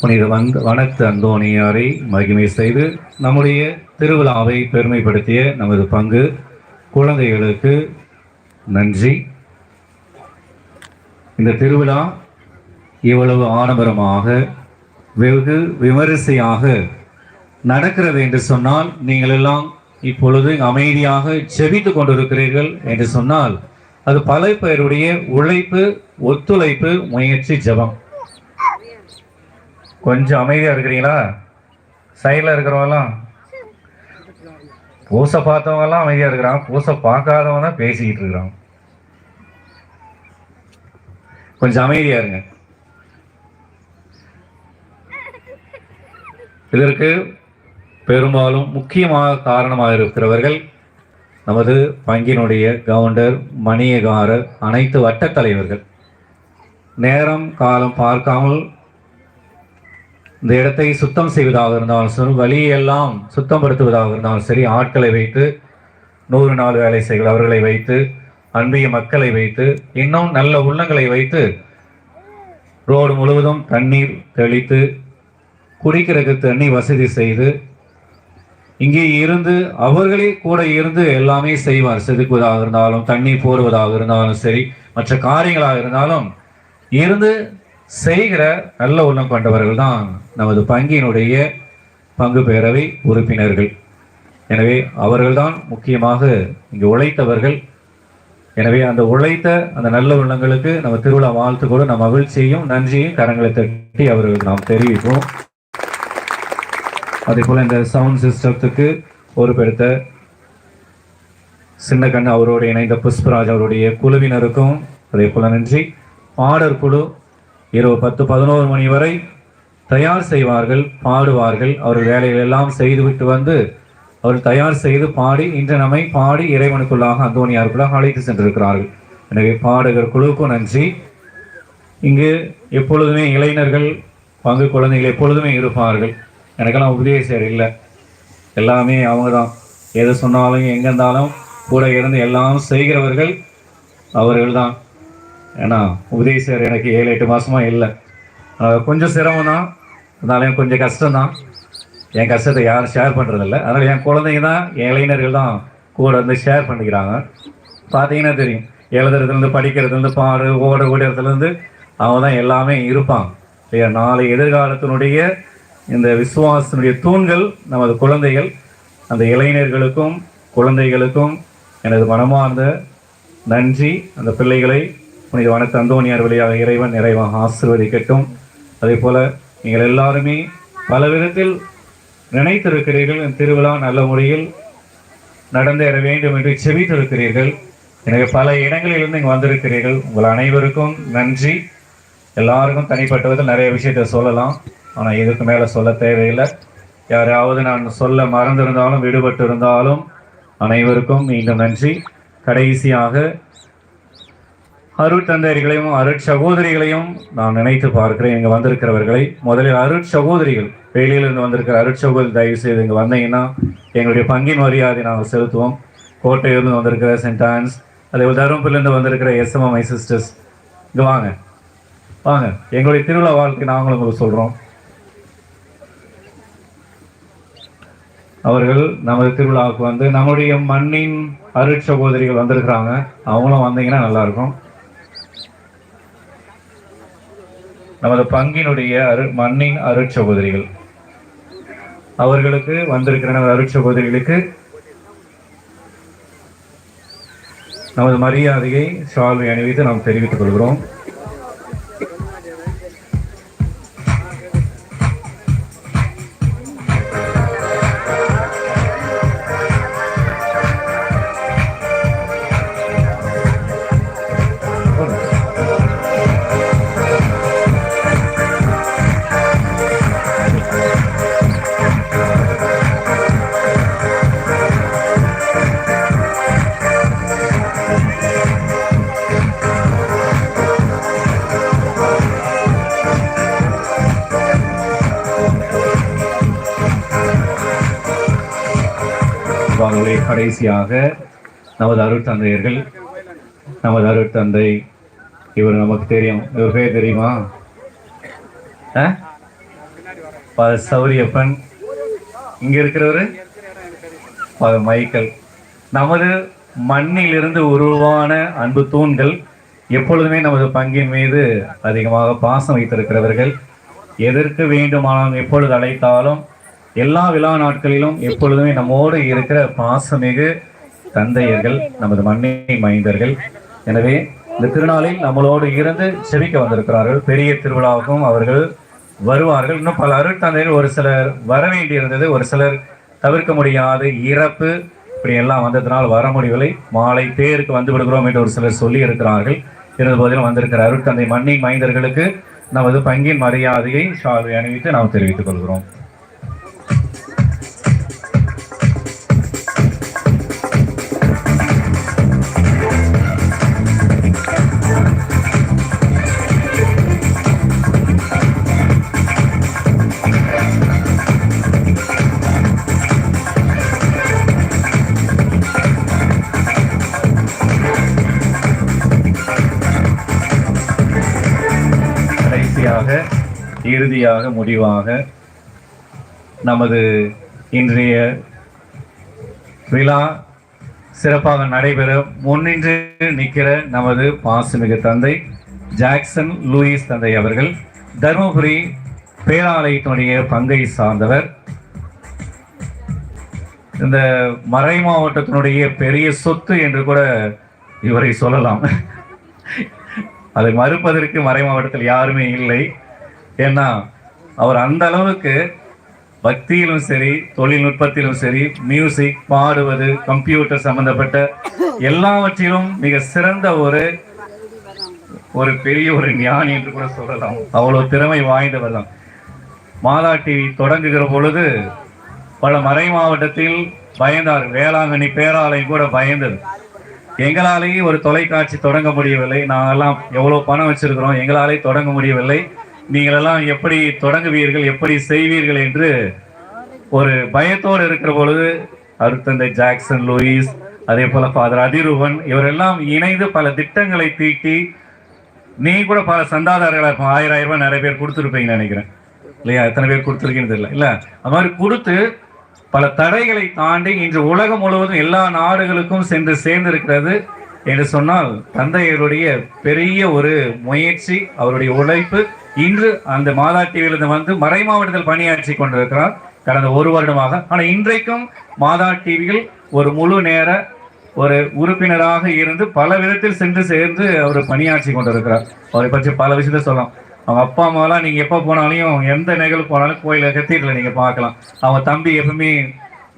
புனித வந்த வனத்து அந்தோணியாரை மகிமை செய்து நம்முடைய திருவிழாவை பெருமைப்படுத்திய நமது பங்கு குழந்தைகளுக்கு நன்றி. இந்த திருவிழா இவ்வளவு ஆடம்பரமாக வெகு விமரிசையாக நடக்கிறது என்று சொன்னால் நீங்கள் எல்லாம் இப்பொழுது அமைதியாக செவித்து கொண்டிருக்கிறீர்கள் என்று சொன்னால் அது பல பேருடைய உழைப்பு ஒத்துழைப்பு முயற்சி ஜபம். கொஞ்சம் அமைதியாக இருக்கிறீங்களா? சைடில் இருக்கிறவங்களாம் பூசை பார்த்தவங்கெல்லாம் அமைதியாக இருக்கிறான். பூசை பார்க்காதவங்க தான் பேசிக்கிட்டு இருக்கிறான். கொஞ்சம் அமைதியாக இருங்க. இதற்கு பெரும்பாலும் முக்கியமாக காரணமாக இருக்கிறவர்கள் நமது பங்கினுடைய கவுண்டர் மணியகாரர் அனைத்து வட்டத் தலைவர்கள். நேரம் காலம் பார்க்காமல் இந்த இடத்தை சுத்தம் செய்வதாக இருந்தாலும் சரி வழியெல்லாம் சுத்தப்படுத்துவதாக இருந்தாலும் சரி ஆட்களை வைத்து நூறு நாள் வேலை செய்கள் அவர்களை வைத்து அன்பிய மக்களை வைத்து இன்னும் நல்ல உள்ளங்களை வைத்து ரோடு முழுவதும் தண்ணீர் தெளித்து குடிக்கிறதுக்கு தண்ணி வசதி செய்து இங்கே இருந்து அவர்களே கூட இருந்து எல்லாமே செய்வார். செதுக்குவதாக இருந்தாலும் தண்ணி போடுவதாக இருந்தாலும் சரி மற்ற காரியங்களாக இருந்தாலும் இருந்து செய்கிற நல்ல உள்ளம் கொண்டவர்கள் தான் நமது பங்கினுடைய பங்கு பேரவை உறுப்பினர்கள். எனவே அவர்கள்தான் முக்கியமாக இங்கு உழைத்தவர்கள். எனவே அந்த உழைத்த அந்த நல்ல உள்ளங்களுக்கு நம்ம திருவிழா வாழ்த்துக்கூட நம்ம மகிழ்ச்சியையும் நன்றியையும் கரங்களை தட்டி அவர்களுக்கு நாம் தெரிவிப்போம். அதே போல இந்த சவுண்ட் சிஸ்டத்துக்கு பொறுப்பெடுத்த சின்ன கண்ணு அவரோடு இணைந்த புஷ்பராஜ் அவருடைய குழுவினருக்கும் அதே போல நன்றி. ஆடர் குழு இரவு பத்து பதினோரு மணி வரை தயார் செய்வார்கள் பாடுவார்கள். அவர் வேலைகள் எல்லாம் செய்துவிட்டு வந்து அவர் தயார் செய்து பாடி இன்று நம்மை பாடி இறைவனுக்குள்ளாக அந்தோனியாருக்குள்ளாக அழைத்து சென்றிருக்கிறார்கள். எனவே பாடகர் குழுவுக்கும் நன்றி. இங்கு எப்பொழுதுமே இளைஞர்கள் பங்கு குழந்தைகள் எப்பொழுதுமே இருப்பார்கள். எனக்கெல்லாம் உபதேசர் இல்லை. எல்லாமே அவங்க தான் எது சொன்னாலும் எங்கே இருந்தாலும் கூட இருந்து எல்லாம் செய்கிறவர்கள் அவர்கள் தான் ஏன்னா உபதேசர் எனக்கு ஏழு எட்டு மாதமாக இல்லை. கொஞ்சம் சிரமம் தான் இருந்தாலும் கொஞ்சம் கஷ்டம் தான் என் கஷ்டத்தை யாரும் ஷேர் பண்ணுறதில்ல அதனால் என் குழந்தைங்க தான் என் இளைஞர்கள் தான் கூட வந்து ஷேர் பண்ணிக்கிறாங்க. பார்த்தீங்கன்னா தெரியும். எழுதுறதுலேருந்து படிக்கிறதுலேருந்து பாடு ஓட ஓடுறதுலேருந்து அவங்க தான் எல்லாமே இருப்பாங்க. இல்லையா? நாளை எதிர்காலத்தினுடைய இந்த விசுவாசனுடைய தூண்கள் நமது குழந்தைகள் அந்த இளைஞர்களுக்கும் குழந்தைகளுக்கும் எனது மனமார்ந்த நன்றி. அந்த பிள்ளைகளை புனிதவான வனத்து வழியாக இறைவன் நிறைவாக ஆசிர்வதிக்கட்டும். அதே போல நீங்கள் எல்லாருமே பல விதத்தில் நினைத்திருக்கிறீர்கள். என் திருவிழா நல்ல முறையில் நடந்தேற வேண்டும் என்று செவித்திருக்கிறீர்கள் எனவே பல இடங்களிலிருந்து இங்கே வந்திருக்கிறீர்கள். உங்கள் அனைவருக்கும் நன்றி. எல்லாருக்கும் தனிப்பட்ட விதத்தில் நிறைய விஷயத்தை சொல்லலாம். ஆனால் இதுக்கு மேலே சொல்ல தேவையில்லை. யாராவது நான் சொல்ல மறந்திருந்தாலும் விடுபட்டு இருந்தாலும் அனைவருக்கும் மீண்டும் நன்றி. கடைசியாக அருட்தந்தையர்களையும் அருட்சகோதரிகளையும் நான் நினைத்து பார்க்கிறேன். இங்கே வந்திருக்கிறவர்களை முதலில் அருட்சகோதரிகள் வெளியிலிருந்து வந்திருக்கிற அருட்சகோதரி தயவு செய்து இங்கே வந்தீங்கன்னா எங்களுடைய பங்கின் மரியாதை நாங்கள் செலுத்துவோம். கோட்டையிலிருந்து வந்திருக்கிற சென்ட் ஆன்ஸ் அதே தருமபுரிலேருந்து வந்திருக்கிற எஸ்எம்எம் மை சிஸ்டர்ஸ் இங்கே வாங்க. வாங்க. எங்களுடைய திருவிழா வாழ்க்கை நாங்களும் உங்களுக்கு சொல்கிறோம் அவர்கள் நமது திருவிழாவுக்கு வந்து நம்முடைய மண்ணின் அருட்சகோதரிகள் வந்திருக்கிறாங்க. அவங்களும் வந்தீங்கன்னா நல்லாயிருக்கும் இருக்கும் நமது பங்கினுடைய அரு மண்ணின் அருட்சகோதரிகள். அவர்களுக்கு வந்திருக்கிற நமது அருட்சகோதரிகளுக்கு நமது மரியாதையை சால்வை அணிவித்து நாம் தெரிவித்துக் கொள்கிறோம். அன்பாகவே கடைசியாக நமது அருட்தந்தையர்கள் நமது அருட்தந்தை இவர் நமக்கு தெரியும். இவர் பேர் தெரியுமா? ஆ? சௌரியப்பன். இங்க இருக்கிறவரு? ப- மைக்கேல். நமது மண்ணிலிருந்து உருவான அன்பு தூண்கள் எப்பொழுதுமே நமது பங்கின் மீது அதிகமாக பாசம் வைத்திருக்கிறவர்கள். எதற்கு வேண்டுமானாலும் எப்பொழுது அழைத்தாலும் எல்லா விழா நாட்களிலும் எப்பொழுதுமே நம்மோடு இருக்கிற பாசமிகு தந்தையர்கள் நமது மண்ணை மைந்தர்கள். எனவே இந்த திருநாளில் நம்மளோடு இருந்து செபிக்க வந்திருக்கிறார்கள். பெரிய திருவிழாவுக்கும் அவர்கள் வருவார்கள். இன்னும் பல அருட்தந்தைகள் ஒரு சிலர் வர வேண்டியிருந்தது ஒரு சிலர் தவிர்க்க முடியாது இறப்பு. இப்படி எல்லாம் வந்ததுனால் வர முடியவில்லை. மாலை தேருக்கு வந்து விடுகிறோம் என்று ஒரு சிலர் சொல்லி இருக்கிறார்கள். இருந்த போதிலும் வந்திருக்கிற அருட்தந்தை மண்ணின் மைந்தர்களுக்கு நமது பங்கின் மரியாதையை ஷால்வை அணிவித்து நாம் தெரிவித்துக் கொள்கிறோம். கடைசியாக இறுதியாக முடிவாக நமது இன்றைய விழா சிறப்பாக நடைபெற முன்னின்று நிற்கிற நமது பாசுமிகு தந்தை ஜாக்சன் லூயிஸ் தந்தை அவர்கள் தருமபுரி பேராலயத்தினுடைய பங்கை சார்ந்தவர் இந்த மறை மாவட்டத்தினுடைய பெரிய சொத்து என்று கூட இவரை சொல்லலாம். அதை மறுப்பதற்கு மறை மாவட்டத்தில் யாருமே இல்லை. ஏன்னா அவர் அந்த அளவுக்கு பக்தியிலும் சரி தொழில்நுட்பத்திலும் சரி மியூசிக் பாடுவது கம்ப்யூட்டர் சம்பந்தப்பட்ட எல்லாவற்றிலும் மிக சிறந்த ஒரு ஒரு பெரிய ஒரு ஞானி என்று கூட சொல்லலாம். அவ்வளவு திறமை வாய்ந்தவர் தான். மாதா டிவி தொடங்குகிற பொழுது பல மறை மாவட்டத்தில் பயந்தார். வேளாங்கண்ணி பேராலயம் கூட பயந்தது. எங்களாலேயே ஒரு தொலைக்காட்சி தொடங்க முடியவில்லை. நாங்கெல்லாம் எவ்வளோ பணம் வச்சிருக்கிறோம் எங்களாலே தொடங்க முடியவில்லை. நீங்களெல்லாம் எப்படி தொடங்குவீர்கள் எப்படி செய்வீர்கள் என்று ஒரு பயத்தோடு இருக்கிற பொழுது அருத்தந்தை ஜாக்சன் லூயிஸ் அதே போல ஃபாதர் அதிரூபன் இவரெல்லாம் இணைந்து பல திட்டங்களை தீட்டி நீ கூட பல சந்தாதாரர்களாக இருக்கும் ஆயிரம் ஆயிரம் ரூபாய் நிறைய பேர் கொடுத்துருப்பீங்கன்னு நினைக்கிறேன். இல்லையா? எத்தனை பேர் கொடுத்துருக்கீங்கன்னு தெரியல. இல்லை? அது மாதிரி கொடுத்து பல தடைகளை தாண்டி இன்று உலகம் முழுவதும் எல்லா நாடுகளுக்கும் சென்று சேர்ந்திருக்கிறது என்று சொன்னால் தந்தையருடைய பெரிய ஒரு முயற்சி அவருடைய உழைப்பு இன்று அந்த மாதா டிவியிலிருந்து வந்து மறை மாவட்டத்தில் பணியாற்றி கொண்டிருக்கிறார். கடந்த ஒரு வருடமாக. ஆனால் இன்றைக்கும் மாதா டிவியில் ஒரு முழு நேர ஒரு உறுப்பினராக இருந்து பல விதத்தில் சென்று சேர்ந்து அவர் பணியாற்றி கொண்டிருக்கிறார். அவரை பற்றி பல விஷயத்த சொல்லலாம். அவங்க அப்பா அம்மாலாம் நீங்கள் எப்போ போனாலையும் எந்த நிகழ்வு போனாலும் கோயிலில் கத்தீட்டில் நீங்கள் பார்க்கலாம். அவங்க தம்பி எப்பவுமே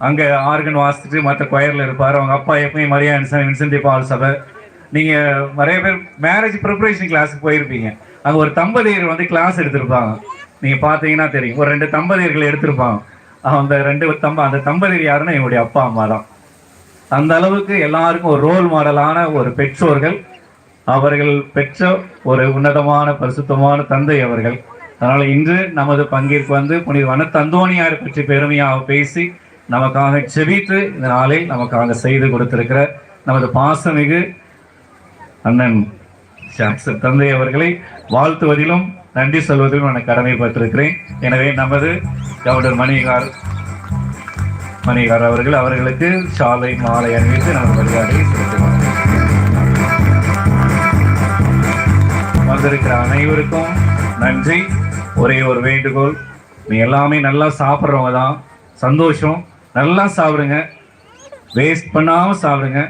அங்கே ஆர்கன் வாசிச்சுட்டு மற்ற கொயரில் இருப்பார். அவங்க அப்பா எப்பவுமே மரியா வின்சன் வின்சென்டி பால் சபை. நீங்கள் நிறைய பேர் மேரேஜ் ப்ரிப்பரேஷன் கிளாஸுக்கு போயிருப்பீங்க. அங்கே ஒரு தம்பதியர் வந்து கிளாஸ் எடுத்திருப்பாங்க. நீங்கள் பார்த்தீங்கன்னா தெரியும். ஒரு ரெண்டு தம்பதியர்கள் எடுத்திருப்பாங்க. அந்த ரெண்டு தம்ப அந்த தம்பதியர் யாருன்னா என்னுடைய அப்பா அம்மா தான் அந்த அளவுக்கு எல்லாருக்கும் ஒரு ரோல் மாடலான ஒரு பெற்றோர்கள். அவர்கள் பெற்ற ஒரு உன்னதமான பரிசுத்தமான தந்தை அவர்கள். அதனால் இன்று நமது பங்கிற்கு வந்து புனித வன தந்தோணியார் பற்றி பெருமையாக பேசி நமக்காக செபித்து இந்த நாளில் நமக்காக செய்து கொடுத்திருக்கிற நமது பாசமிகு அண்ணன் தந்தை அவர்களை வாழ்த்துவதிலும் நன்றி சொல்வதிலும் நான் கடமைப்பட்டிருக்கிறேன். எனவே நமது கவர்னர் மணிகார் மணிகார் அவர்கள் அவர்களுக்கு சாலை மாலை அணிவித்து நமது மரியாதையை செலுத்துவார். வந்திருக்கிற அனைவருக்கும் நன்றி. ஒரே ஒரு வேண்டுகோள். நீ எல்லாமே நல்லா சாப்பிட்றவங்க தான். சந்தோஷம். நல்லா சாப்பிடுங்க. வேஸ்ட் பண்ணாமல் சாப்பிடுங்க.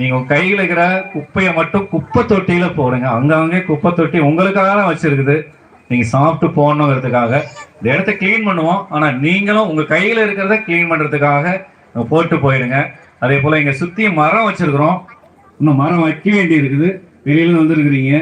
நீங்கள் கையில் இருக்கிற குப்பையை மட்டும் குப்பை தொட்டியில் போடுங்க. அங்கங்கே குப்பை தொட்டி உங்களுக்காக தான் வச்சுருக்குது. நீங்கள் சாப்பிட்டு போகணுங்கிறதுக்காக. இந்த இடத்த க்ளீன் பண்ணுவோம். ஆனால் நீங்களும் உங்கள் கையில் இருக்கிறத க்ளீன் பண்ணுறதுக்காக போட்டு போயிடுங்க அதே போல் இங்கே சுற்றி மரம் வச்சுருக்குறோம். இன்னும் மரம் வைக்க வேண்டி இருக்குது வெளியிலேருந்து வந்துருக்குறீங்க.